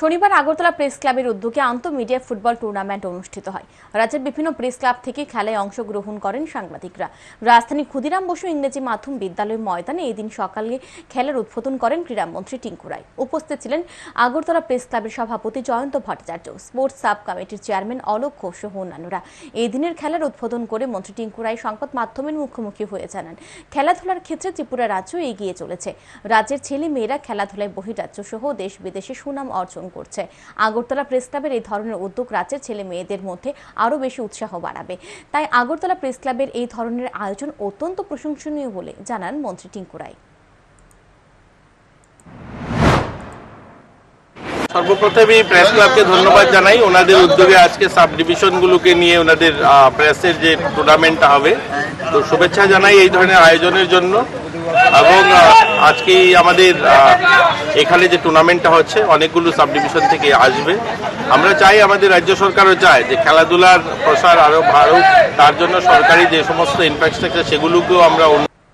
শনিবার আগরতলা প্রেস ক্লাবের উদ্যোগে আন্তঃমিডিয়া ফুটবল টুর্নামেন্ট অনুষ্ঠিত হয়। রাজ্যের বিভিন্ন প্রেস ক্লাব থেকে খেলায় অংশগ্রহণ করেন সাংবাদিকরা। রাজধানী ক্ষুদিরাম বসু ইংরেজি মাধ্যম বিদ্যালয় ময়দানে এদিন সকালে খেলার উদ্বোধন করেন ক্রীড়ামন্ত্রী টিঙ্কু রায়। উপস্থিত ছিলেন আগরতলা প্রেস ক্লাবের সভাপতি জয়ন্ত ভট্টাচার্য, স্পোর্টস সাব কমিটির চেয়ারম্যান অলোক ঘোষ সহ অন্যান্যরা। এই দিনের খেলার উদ্বোধন করে মন্ত্রী টিঙ্কু রায় সংবাদ মাধ্যমের মুখোমুখি হয়ে জানান, খেলাধুলার ক্ষেত্রে ত্রিপুরা রাজ্য এগিয়ে চলেছে। রাজ্যের ছেলে মেয়েরা খেলাধুলায় বহিরাজ্য সহ দেশ বিদেশে সুনাম অর্জন করছে। আগরতলা প্রেস ক্লাবের এই ধরনের উদ্যোগ রাজ্যের ছেলে মেয়েদের মধ্যে আরও বেশি উৎসাহ বাড়াবে। তাই আগরতলা প্রেস ক্লাবের এই ধরনের আয়োজন অত্যন্ত প্রশংসনীয় বলে জানান মন্ত্রী টিঙ্কু রায়। সর্বপ্রথমে প্রেস ক্লাবকে ধন্যবাদ জানাই। ওনাদের উদ্যোগে আজকে সাব ডিভিশনগুলোকে নিয়ে ওনাদের প্রেসের যে টুর্নামেন্টটা হবে, তো শুভেচ্ছা জানাই এই ধরনের আয়োজনের জন্য। এবং আজকে আমাদের এখানে যে টুর্নামেন্টটা হচ্ছে, অনেকগুলো সাব ডিভিশন থেকে আসবে। আমরা চাই আমাদের রাজ্য সরকারও চায় যে খেলাধুলার প্রসার আরও বাড়ুক। তার জন্য সরকারি যে সমস্ত ইনফ্রাস্ট্রাকচার সেগুলোকেও আমরা